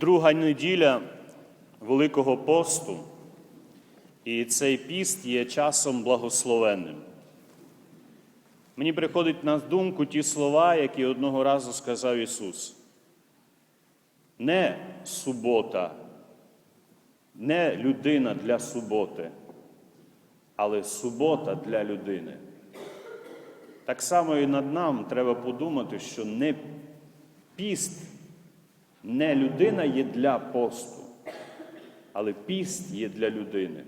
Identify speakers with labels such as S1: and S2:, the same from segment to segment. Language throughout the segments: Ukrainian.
S1: Друга неділя Великого посту, і цей піст є часом благословенним. Мені приходять на думку ті слова, які одного разу сказав Ісус. Не субота, не людина для суботи, але субота для людини. Так само і над нам треба подумати, що не піст, не людина є для посту, але піст є для людини.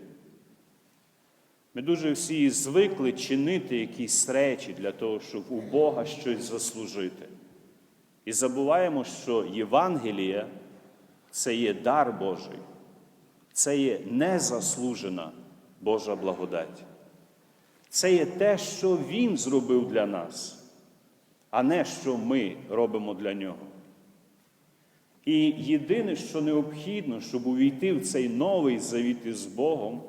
S1: Ми дуже всі звикли чинити якісь речі для того, щоб у Бога щось заслужити. І забуваємо, що Євангеліє це є дар Божий, це є незаслужена Божа благодать. Це є те, що Він зробив для нас, а не що ми робимо для нього. І єдине, що необхідно, щоб увійти в цей новий завіт із Богом,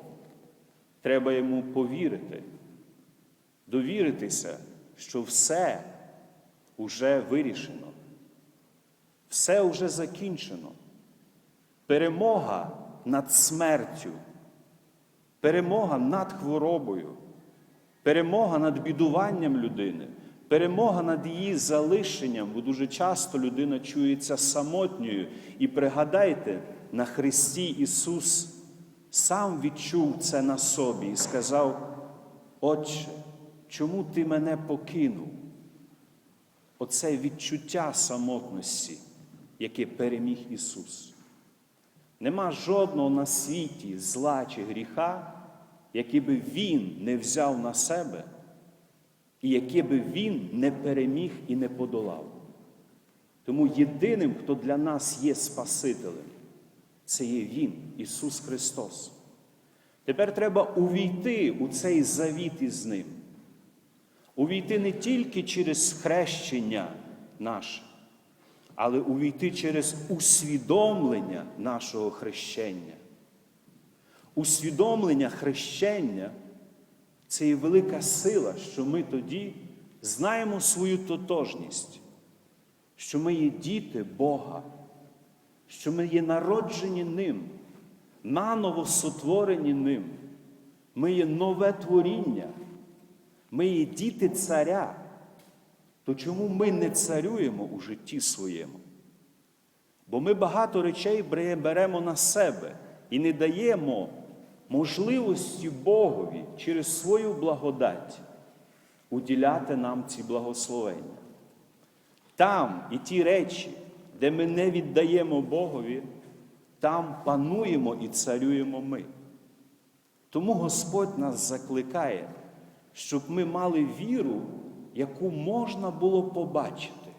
S1: треба йому повірити, довіритися, що все вже вирішено, все вже закінчено. Перемога над смертю, перемога над хворобою, перемога над бідуванням людини, перемога над її залишенням, бо дуже часто людина чується самотньою. І пригадайте, на Христі Ісус сам відчув це на собі і сказав: Отче, чому ти мене покинув? Оце відчуття самотності, яке переміг Ісус. Нема жодного на світі зла чи гріха, який би Він не взяв на себе, і яке би Він не переміг і не подолав. Тому єдиним, хто для нас є Спасителем, це є Він, Ісус Христос. Тепер треба увійти у цей завіт із Ним. Увійти не тільки через хрещення наше, але увійти через усвідомлення нашого хрещення. Усвідомлення хрещення це є велика сила, що ми тоді знаємо свою тотожність, що ми є діти Бога, що ми є народжені Ним, наново сотворені Ним. Ми є нове творіння, ми є діти царя. То чому ми не царюємо у житті своєму? Бо ми багато речей беремо на себе і не даємо можливості Богові через свою благодать уділяти нам ці благословення. Там і ті речі, де ми не віддаємо Богові, там пануємо і царюємо ми. Тому Господь нас закликає, щоб ми мали віру, яку можна було побачити.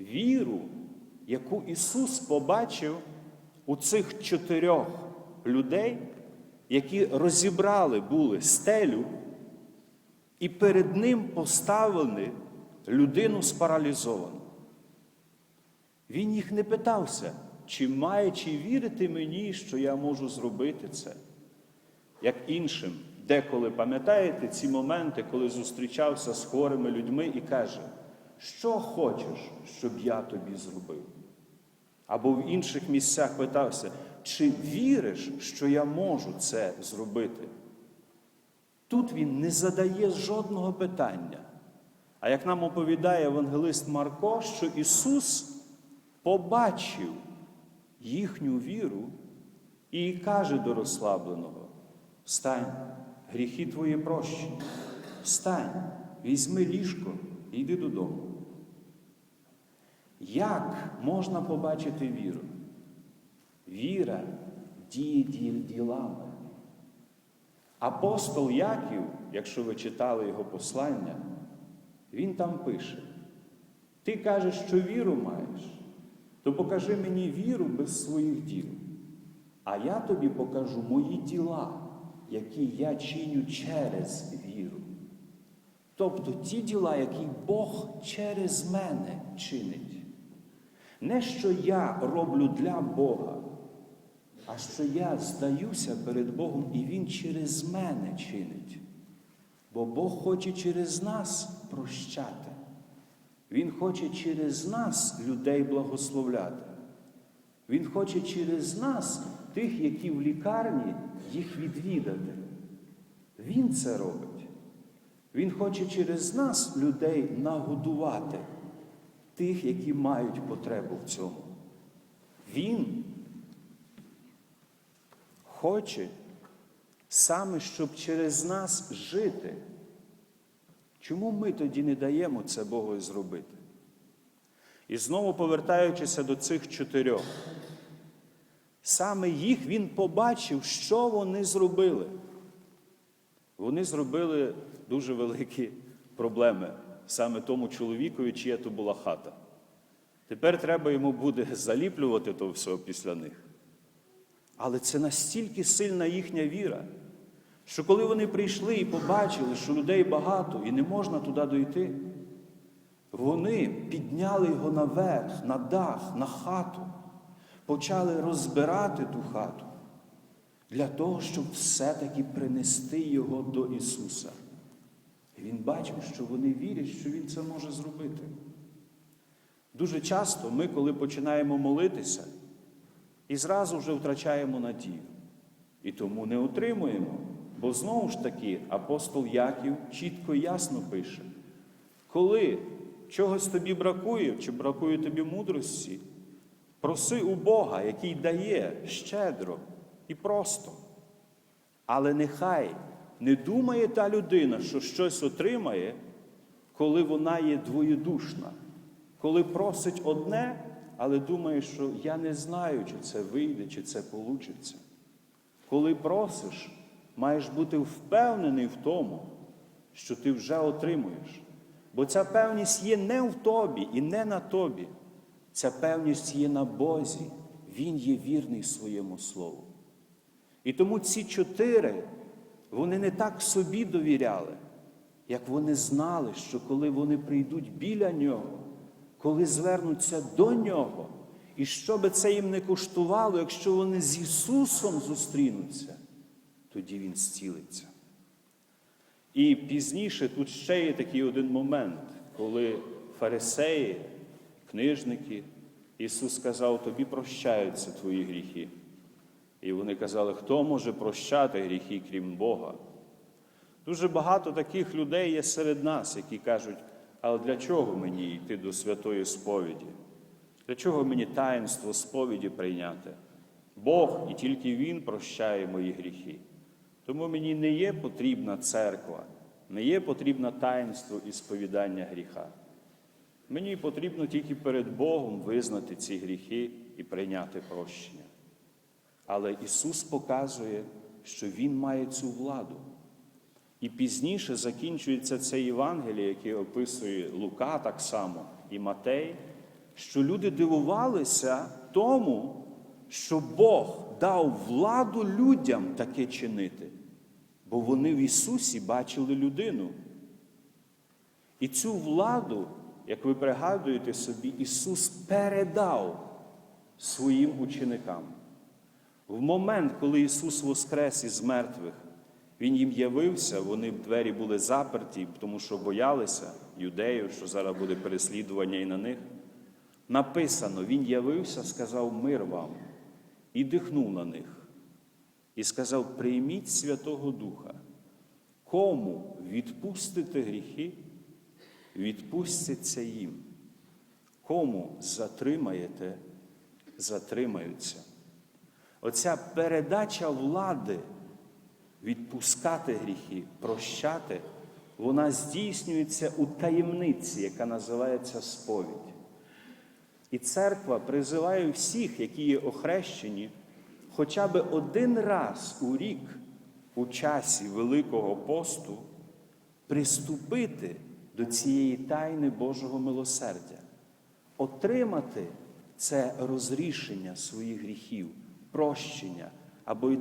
S1: Віру, яку Ісус побачив у цих чотирьох людей, які розібрали були стелю, і перед Ним поставили людину спаралізовану. Він їх не питався, чи має, чи вірити мені, що я можу зробити це, як іншим. Деколи пам'ятаєте ці моменти, коли зустрічався з хворими людьми і каже, що хочеш, щоб я тобі зробив? Або в інших місцях питався, чи віриш, що я можу це зробити? Тут він не задає жодного питання. А як нам оповідає евангелист Марко, що Ісус побачив їхню віру і каже до розслабленого: Встань, гріхи твої прощені, встань, візьми ліжко і йди додому. Як можна побачити віру? Віра діє ділами. Апостол Яків, якщо ви читали його послання, він там пише: Ти кажеш, що віру маєш, то покажи мені віру без своїх діл. А я тобі покажу мої діла, які я чиню через віру. Тобто ті діла, які Бог через мене чинить. Не що я роблю для Бога, а що я здаюся перед Богом, і Він через мене чинить. Бо Бог хоче через нас прощати. Він хоче через нас людей благословляти. Він хоче через нас, тих, які в лікарні, їх відвідати. Він це робить. Він хоче через нас людей нагодувати, тих, які мають потребу в цьому. Він хоче саме, щоб через нас жити. Чому ми тоді не даємо це Богу зробити? І знову повертаючися до цих чотирьох, саме їх він побачив, що вони зробили. Вони зробили дуже великі проблеми саме тому чоловікові, чия то була хата. Тепер треба йому буде заліплювати то все після них. Але це настільки сильна їхня віра, що коли вони прийшли і побачили, що людей багато і не можна туди дойти, вони підняли його наверх, на дах, на хату, почали розбирати ту хату для того, щоб все-таки принести його до Ісуса. Він бачив, що вони вірять, що Він це може зробити. Дуже часто ми, коли починаємо молитися, і зразу вже втрачаємо надію. І тому не отримуємо. Бо знову ж таки апостол Яків чітко і ясно пише: коли чогось тобі бракує, чи бракує тобі мудрості, проси у Бога, який дає щедро і просто. Але нехай не думає та людина, що щось отримає, коли вона є двоєдушна, коли просить одне, але думає, що я не знаю, чи це вийде, чи це получиться. Коли просиш, маєш бути впевнений в тому, що ти вже отримуєш. Бо ця певність є не в тобі і не на тобі. Ця певність є на Бозі. Він є вірний своєму слову. І тому ці чотири, вони не так собі довіряли, як вони знали, що коли вони прийдуть біля нього, коли звернуться до нього, і що би це їм не коштувало, якщо вони з Ісусом зустрінуться, тоді Він зцілиться. І пізніше тут ще є такий один момент, коли фарисеї, книжники, Ісус сказав, тобі прощаються твої гріхи. І вони казали, хто може прощати гріхи, крім Бога? Дуже багато таких людей є серед нас, які кажуть, але для чого мені йти до святої сповіді? Для чого мені таїнство сповіді прийняти? Бог і тільки Він прощає мої гріхи. Тому мені не є потрібна церква, не є потрібне таїнство і сповідання гріха. Мені потрібно тільки перед Богом визнати ці гріхи і прийняти прощення. Але Ісус показує, що Він має цю владу. І пізніше закінчується це Євангеліє, яке описує Лука так само і Матей, що люди дивувалися тому, що Бог дав владу людям таке чинити, бо вони в Ісусі бачили людину. І цю владу, як ви пригадуєте собі, Ісус передав своїм ученикам. В момент, коли Ісус воскрес із мертвих, Він їм явився, вони в двері були заперті, тому що боялися юдеїв, що зараз буде переслідування і на них. Написано, Він явився, сказав мир вам і дихнув на них. І сказав: прийміть Святого Духа. Кому відпустите гріхи, відпустяться їм. Кому затримаєте, затримаються. Оця передача влади відпускати гріхи, прощати, вона здійснюється у таємниці, яка називається сповідь. І церква призиває всіх, які є охрещені, хоча б один раз у рік, у часі Великого посту, приступити до цієї тайни Божого милосердя, отримати це розрішення своїх гріхів, прощення або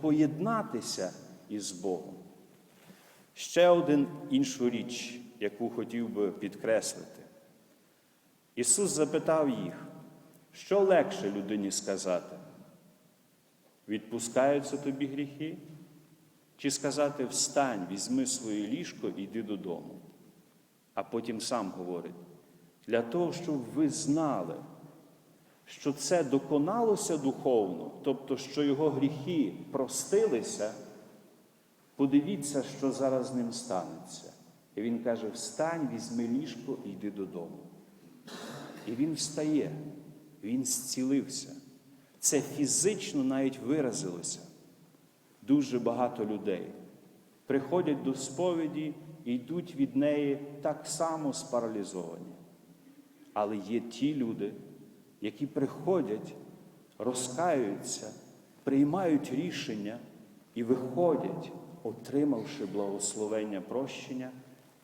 S1: поєднатися із Богом. Ще один іншу річ, яку хотів би підкреслити. Ісус запитав їх, що легше людині сказати? Відпускаються тобі гріхи? Чи сказати встань, візьми своє ліжко і йди додому? А потім сам говорить, для того, щоб ви знали, що це доконалося духовно, тобто, що його гріхи простилися, подивіться, що зараз з ним станеться. І він каже: Встань, візьми ліжко і йди додому. І він встає, він зцілився. Це фізично навіть виразилося. Дуже багато людей приходять до сповіді і йдуть від неї так само спаралізовані. Але є ті люди, які приходять, розкаюються, приймають рішення і виходять, отримавши благословення прощення,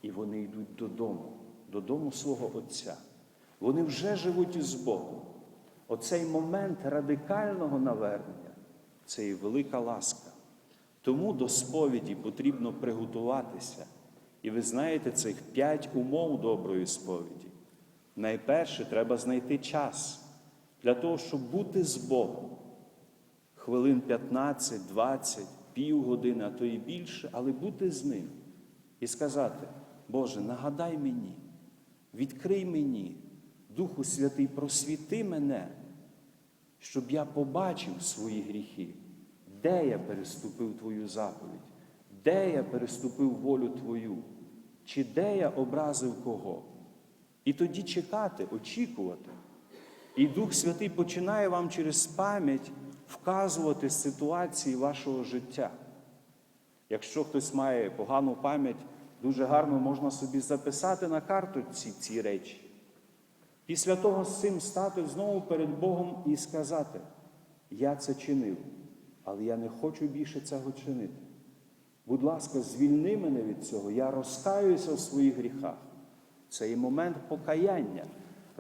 S1: і вони йдуть додому, додому свого Отця. Вони вже живуть із Богом. Оцей момент радикального навернення це і велика ласка. Тому до сповіді потрібно приготуватися. І ви знаєте цих п'ять умов доброї сповіді. Найперше треба знайти час для того, щоб бути з Богом. Хвилин 15, 20, півгодини, а то і більше, але бути з ним і сказати, Боже, нагадай мені, відкрий мені, Духу Святий, просвіти мене, щоб я побачив свої гріхи, де я переступив Твою заповідь, де я переступив волю Твою, чи де я образив кого. І тоді чекати, очікувати. І Дух Святий починає вам через пам'ять вказувати ситуації вашого життя. Якщо хтось має погану пам'ять, дуже гарно можна собі записати на карту ці, ці речі. Після того з цим стати знову перед Богом і сказати: Я це чинив, але я не хочу більше цього чинити. Будь ласка, звільни мене від цього, я розкаюся в своїх гріхах. Це і момент покаяння,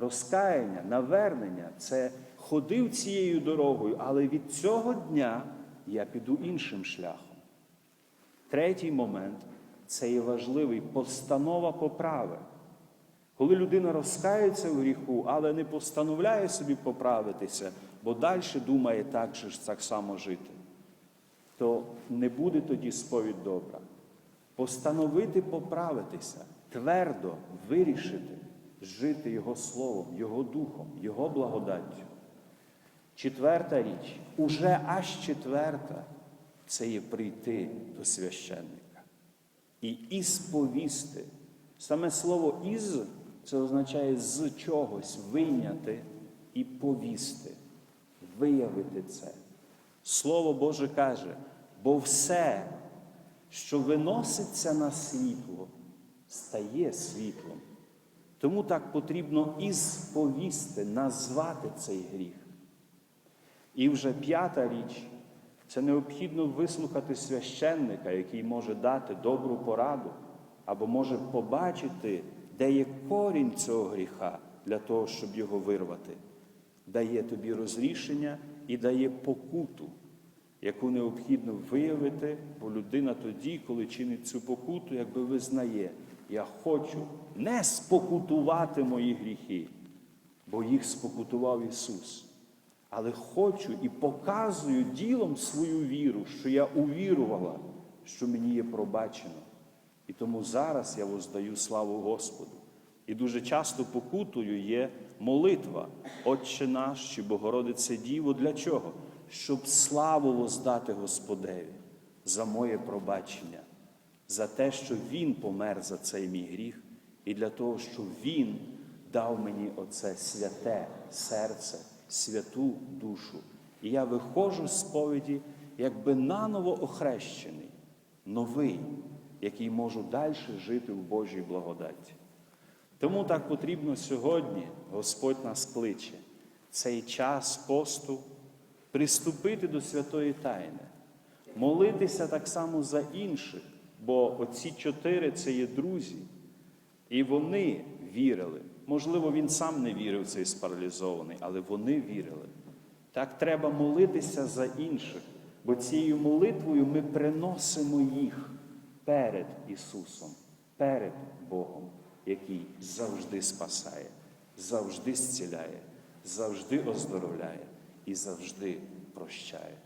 S1: розкаяння, навернення. Це ходив цією дорогою, але від цього дня я піду іншим шляхом. Третій момент це є важливий постанова поправи. Коли людина розкається в гріху, але не постановляє собі поправитися, бо далі думає так же ж так само жити, то не буде тоді сповідь добра. Постановити поправитися, твердо вирішити жити Його Словом, Його Духом, Його благодаттю. Четверта річ, уже аж четверта, це є прийти до священника і ісповісти. Саме слово із це означає з чогось вийняти і повісти, виявити це. Слово Боже каже, бо все, що виноситься на світло, стає світлом. Тому так потрібно ісповісти, назвати цей гріх. І вже п'ята річ це необхідно вислухати священника, який може дати добру пораду, або може побачити, де є корінь цього гріха для того, щоб його вирвати. Дає тобі розрішення і дає покуту, яку необхідно виявити, бо людина тоді, коли чинить цю покуту, якби визнає, я хочу не спокутувати мої гріхи, бо їх спокутував Ісус. Але хочу і показую ділом свою віру, що я увірувала, що мені є пробачено. І тому зараз я воздаю славу Господу. І дуже часто покутою є молитва, Отче наш чи Богородице Діво, для чого? Щоб славу воздати Господеві за моє пробачення, за те, що Він помер за цей мій гріх, і для того, що Він дав мені оце святе серце, святу душу. І я виходжу з сповіді, якби наново охрещений, новий, який можу далі жити в Божій благодаті. Тому так потрібно сьогодні, Господь нас кличе, цей час посту приступити до святої Тайни, молитися так само за інших, бо оці чотири це є друзі, і вони вірили. Можливо, він сам не вірив цей спаралізований, але вони вірили. Так треба молитися за інших, бо цією молитвою ми приносимо їх перед Ісусом, перед Богом, який завжди спасає, завжди зціляє, завжди оздоровляє і завжди прощає.